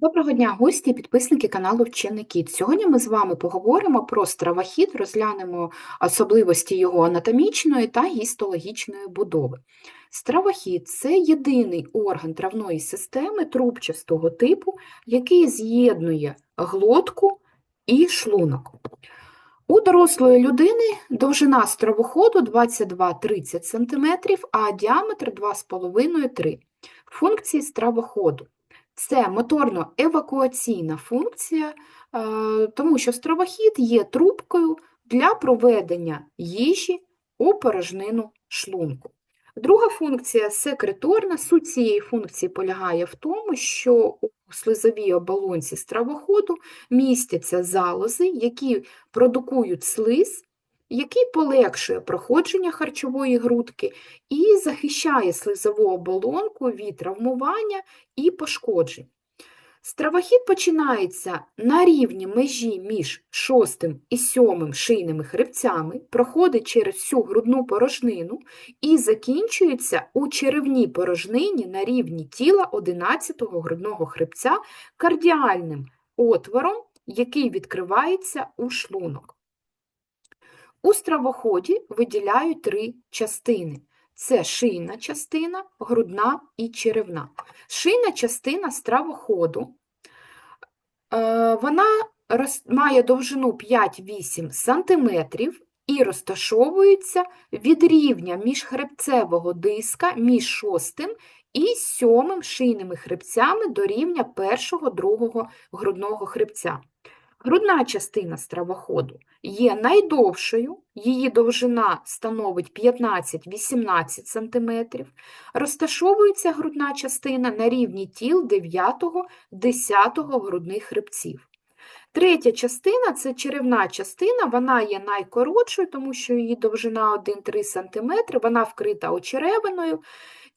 Доброго дня, гості підписники каналу Вчений Кіт. Сьогодні ми з вами поговоримо про стравохід, розглянемо особливості його анатомічної та гістологічної будови. Стравохід це єдиний орган травної системи трубчастого типу, який з'єднує глотку і шлунок. У дорослої людини довжина стравоходу 22-30 см, а діаметр 2,5-3 Функції стравоходу. Це моторно-евакуаційна функція, е, тому що стравохід є трубкою для проведення їжі у порожнину шлунку. Друга функція секреторна. Суть цієї функції полягає в тому, що у слизовій оболонці стравоходу містяться залози, які продукують слиз, який полегшує проходження харчової грудки і захищає слизову оболонку від травмування і пошкоджень. Стравохід починається на рівні межі між шостим і сьомим шийними хребцями, проходить через всю грудну порожнину і закінчується у черевній порожнині на рівні тіла 11-го грудного хребця кардіальним отвором, який відкривається у шлунок. У стравоході виділяють три частини. Це шийна частина, грудна і черевна. Шийна частина стравоходу, е, вона має довжину 5-8 см і розташовується від рівня міжхребцевого диска між шостим і сьомим шийними хребцями до рівня першого другого грудного хребця. Грудна частина стравоходу є найдовшою, її довжина становить 15-18 см, розташовується грудна частина на рівні тіл 9-10 грудних хребців. Третя частина це черевна частина, вона є найкоротшою, тому що її довжина 1-3 см, вона вкрита очеревиною.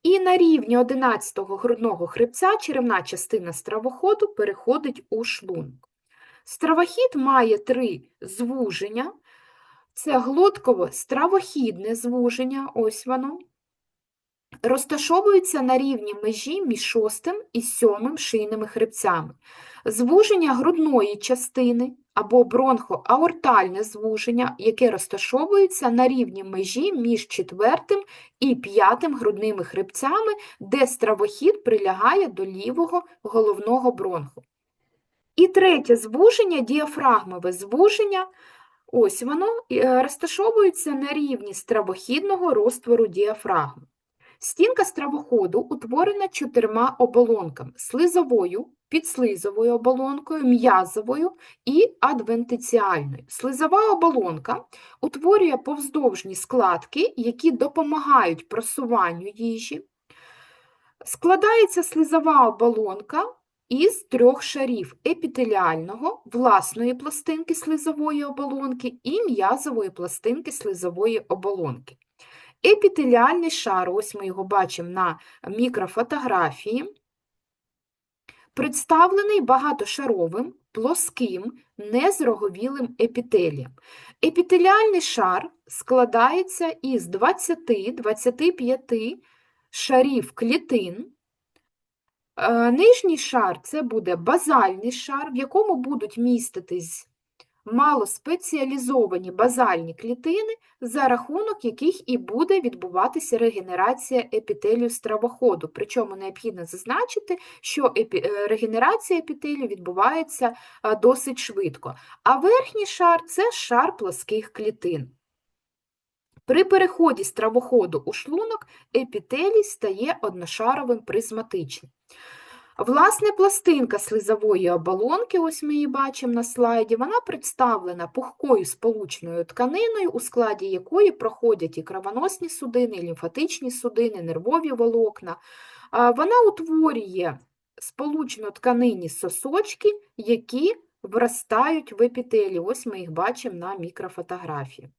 І на рівні 11-го грудного хребця черевна частина стравоходу переходить у шлунок. Стравохід має три звуження. Це глотково стравохідне звуження, ось воно. Розташовується на рівні межі між шостим і сьомим шийними хребцями. Звуження грудної частини або бронхоаортальне звуження, яке розташовується на рівні межі між четвертим і п'ятим грудними хребцями, де стравохід прилягає до лівого головного бронху. І третє звуження, діафрагмове звуження, ось воно е, розташовується на рівні стравохідного розтвору діафрагми. Стінка стравоходу утворена чотирма оболонками слизовою, підслизовою оболонкою, м'язовою і адвентиціальною. Слизова оболонка утворює повздовжні складки, які допомагають просуванню їжі. Складається слизова оболонка із трьох шарів епітеліального, власної пластинки слизової оболонки і м'язової пластинки слизової оболонки. Епітеліальний шар, ось ми його бачимо на мікрофотографії, представлений багатошаровим, плоским, незроговілим епітелієм. Епітеліальний шар складається із 20-25 шарів клітин, нижній шар це буде базальний шар, в якому будуть міститись малоспеціалізовані базальні клітини, за рахунок яких і буде відбуватися регенерація епітелію стравоходу. Причому необхідно зазначити, що. Е, регенерація епітелію відбувається е, досить швидко. А верхній шар це шар плоских клітин. При переході стравоходу у шлунок епітелій стає одношаровим призматичним. Власне, пластинка слизової оболонки, ось ми її бачимо на слайді, вона представлена пухкою сполучною тканиною, у складі якої проходять і кровоносні судини, і лімфатичні судини, нервові волокна. Вона утворює сполучно тканині сосочки, які вростають в епітелі. Ось ми їх бачимо на мікрофотографії.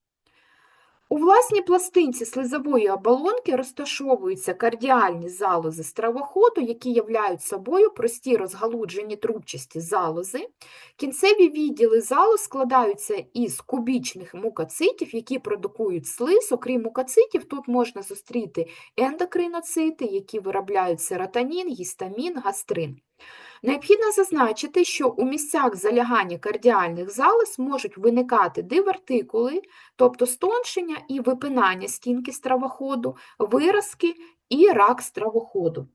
У власній пластинці слизової оболонки розташовуються кардіальні залози стравоходу, які являють собою прості розгалуджені трубчасті залози. Кінцеві відділи залоз складаються із кубічних мукоцитів, які продукують слиз. Окрім мукоцитів, тут можна зустріти ендокриноцити, які виробляють серотонін, гістамін, гастрин. Необхідно зазначити, що у місцях залягання кардіальних залоз можуть виникати дивертикули, тобто стоншення і випинання стінки стравоходу, виразки і рак стравоходу.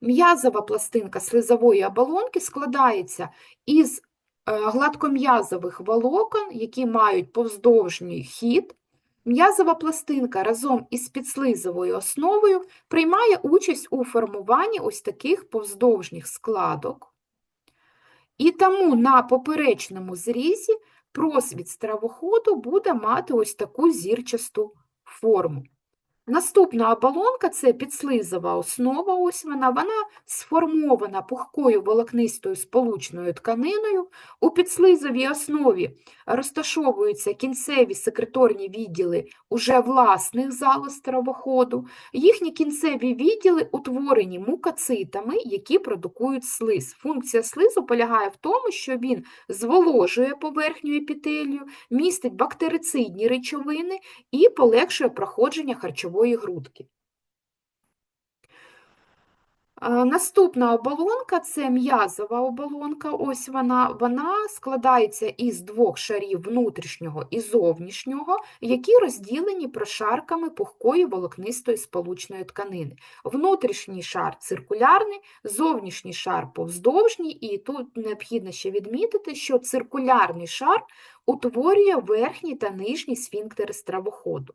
М'язова пластинка слизової оболонки складається із е, гладком'язових волокон, які мають повздовжній хід. М'язова пластинка разом із підслизовою основою приймає участь у формуванні ось таких повздовжніх складок. І тому на поперечному зрізі просвіт стравоходу буде мати ось таку зірчасту форму. Наступна оболонка це підслизова основа, ось вона, сформована пухкою волокнистою сполучною тканиною. У підслизовій основі розташовуються кінцеві секреторні відділи уже власних залоз стравоходу. Їхні кінцеві відділи утворені мукацитами, які продукують слиз. Функція слизу полягає в тому, що він зволожує поверхню епітелію, містить бактерицидні речовини і полегшує проходження харчової грудки. Наступна оболонка це м'язова оболонка. Ось вона вона складається із двох шарів внутрішнього і зовнішнього, які розділені прошарками пухкої волокнистої сполучної тканини. Внутрішній шар циркулярний, зовнішній шар повздовжній, і тут необхідно ще відмітити, що циркулярний шар утворює верхній та нижній сфінктери стравоходу.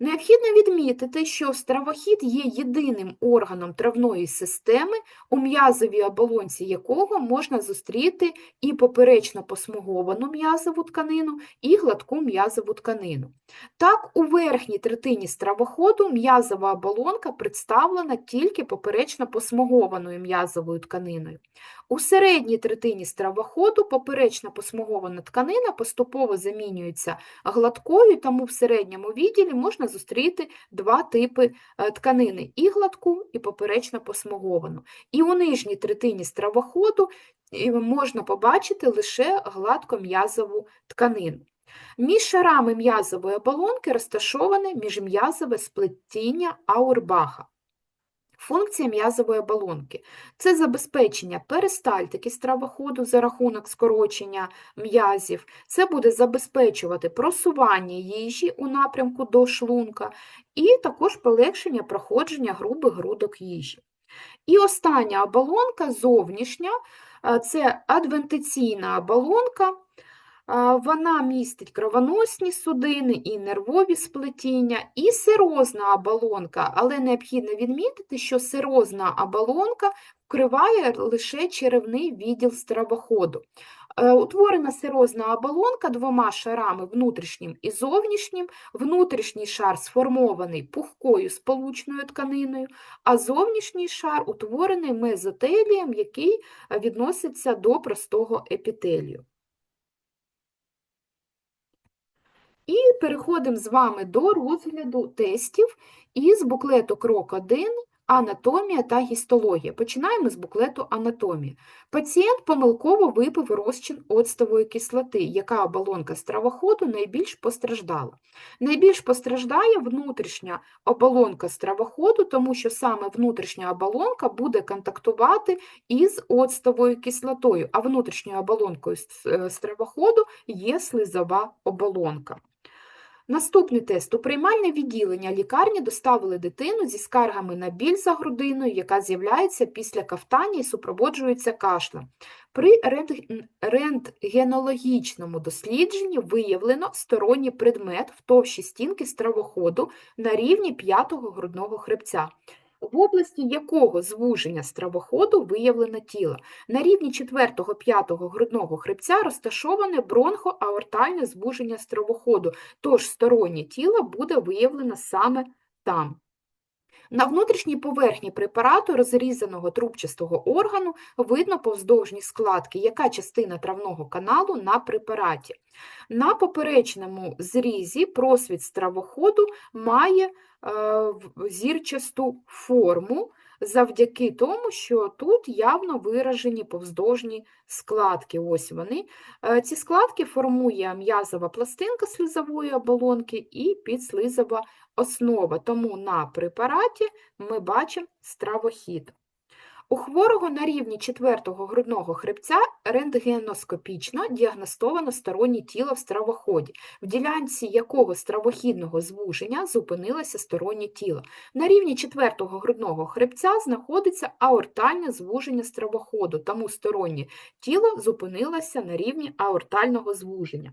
Необхідно відмітити, що стравохід є єдиним органом травної системи, у м'язовій оболонці якого можна зустріти і поперечно посмуговану м'язову тканину, і гладку м'язову тканину. Так, у верхній третині стравоходу м'язова оболонка представлена тільки поперечно посмугованою м'язовою тканиною. У середній третині стравоходу поперечна посмугована тканина поступово замінюється гладкою, тому в середньому відділі можна зустріти два типи е, тканини і гладку, і поперечно посмуговану. І у нижній третині стравоходу можна побачити лише гладком'язову тканину. Між шарами м'язової оболонки розташоване міжм'язове сплетіння Аурбаха. Функція м'язової оболонки це забезпечення перистальтики стравоходу за рахунок скорочення м'язів, це буде забезпечувати просування їжі у напрямку до шлунка і також полегшення проходження грубих грудок їжі. І остання оболонка зовнішня це адвентиційна оболонка. Вона містить кровоносні судини і нервові сплетіння, і сирозна оболонка, але необхідно відмітити, що сирозна оболонка вкриває лише черевний відділ стравоходу. Е, утворена сирозна оболонка двома шарами внутрішнім і зовнішнім. Внутрішній шар сформований пухкою сполучною тканиною, а зовнішній шар утворений мезотелієм, який відноситься до простого епітелію. І переходимо з вами до розгляду тестів із буклету Крок 1 Анатомія та гістологія. Починаємо з буклету анатомії. Пацієнт помилково випив розчин оцтової кислоти, яка оболонка стравоходу найбільш постраждала. Найбільш постраждає внутрішня оболонка стравоходу, тому що саме внутрішня оболонка буде контактувати із оцтовою кислотою, а внутрішньою оболонкою е, стравоходу є слизова оболонка. Наступний тест. У приймальне відділення лікарні доставили дитину зі скаргами на біль за грудиною, яка з'являється після кафтання і супроводжується кашлем. При рентгенологічному дослідженні виявлено сторонній предмет в товщі стінки стравоходу на рівні п'ятого грудного хребця в області якого звуження стравоходу виявлено тіло. На рівні 4-5 грудного хребця розташоване бронхоаортальне звуження стравоходу, тож стороннє тіло буде виявлено саме там. На внутрішній поверхні препарату розрізаного трубчастого органу видно повздовжні складки, яка частина травного каналу на препараті. На поперечному зрізі просвіт стравоходу має зірчасту форму, завдяки тому, що тут явно виражені повздовжні складки. Ось вони. Е, ці складки формує м'язова пластинка слизової оболонки і підслизова основа. Тому на препараті ми бачимо стравохід. У хворого на рівні четвертого грудного хребця рентгеноскопічно діагностовано стороннє тіло в стравоході, в ділянці якого стравохідного звуження зупинилося стороннє тіло. На рівні четвертого грудного хребця знаходиться аортальне звуження стравоходу, тому стороннє тіло зупинилося на рівні аортального звуження.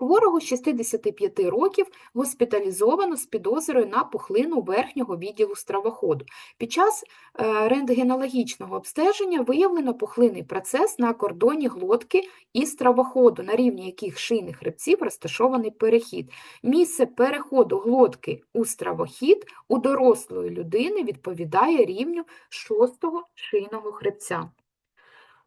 Хворого 65 років госпіталізовано з підозрою на пухлину верхнього відділу стравоходу. Під час е, рентгенологічного обстеження виявлено пухлинний процес на кордоні глотки і стравоходу, на рівні яких шийних хребців розташований перехід. Місце переходу глотки у стравохід у дорослої людини відповідає рівню шостого шийного хребця.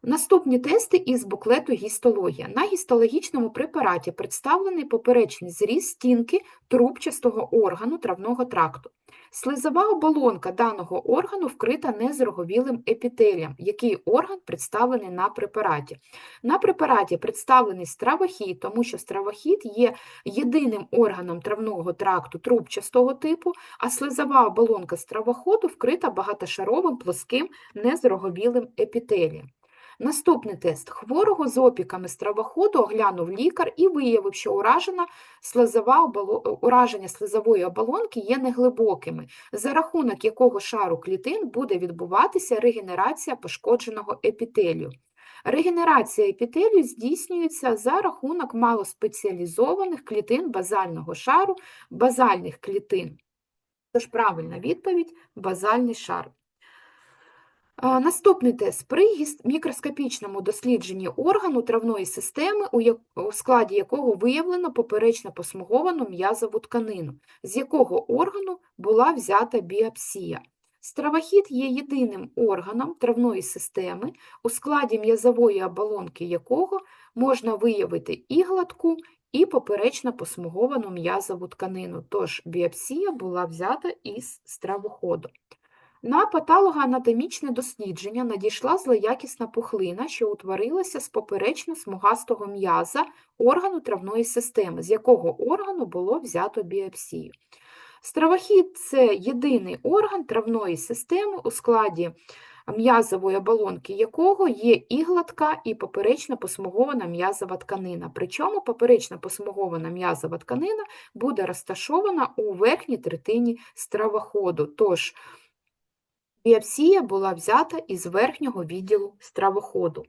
Наступні тести із буклету гістологія. На гістологічному препараті представлений поперечний зріз стінки трубчастого органу травного тракту. Слизова оболонка даного органу вкрита незроговілим епітелієм, який орган представлений на препараті. На препараті представлений стравохід, тому що стравохід є єдиним органом травного тракту трубчастого типу, а слизова оболонка стравоходу вкрита багатошаровим плоским незроговілим епітелієм. Наступний тест. Хворого з опіками стравоходу оглянув лікар і виявив, що уражена слизова оболо... ураження слизової оболонки є неглибокими, за рахунок якого шару клітин буде відбуватися регенерація пошкодженого епітелію. Регенерація епітелію здійснюється за рахунок малоспеціалізованих клітин базального шару, базальних клітин. Тож правильна відповідь базальний шар. Наступний тест. При мікроскопічному дослідженні органу травної системи, у складі якого виявлено поперечно посмуговану м'язову тканину, з якого органу була взята біопсія. Стравохід є єдиним органом травної системи, у складі м'язової оболонки якого можна виявити і гладку, і поперечно посмуговану м'язову тканину, тож біопсія була взята із стравоходу. На патологоанатомічне дослідження надійшла злоякісна пухлина, що утворилася з поперечно-смугастого м'яза органу травної системи, з якого органу було взято біопсію. Стравохід це єдиний орган травної системи, у складі м'язової оболонки якого є і гладка, і поперечно посмугована м'язова тканина. Причому поперечно посмугована м'язова тканина буде розташована у верхній третині стравоходу. Тож Біопсія була взята із верхнього відділу стравоходу.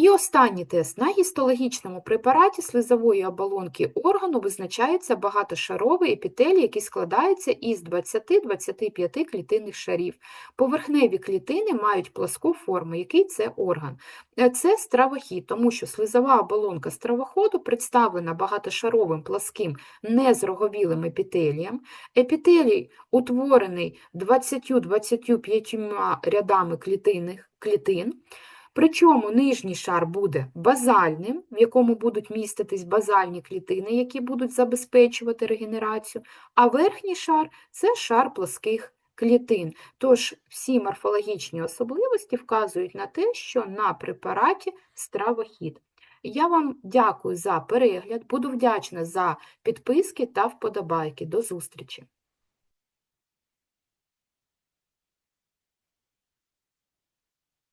І останній тест. На гістологічному препараті слизової оболонки органу визначається багатошаровий епітелій, який складається із 20-25 клітинних шарів. Поверхневі клітини мають пласку форму, який це орган. Е, це стравохід, тому що слизова оболонка стравоходу представлена багатошаровим пласким незроговілим епітелієм. Епітелій утворений 20-25 рядами клітинних клітин. Причому нижній шар буде базальним, в якому будуть міститись базальні клітини, які будуть забезпечувати регенерацію, а верхній шар це шар плоских клітин. Тож всі морфологічні особливості вказують на те, що на препараті стравохід. Я вам дякую за перегляд, буду вдячна за підписки та вподобайки. До зустрічі!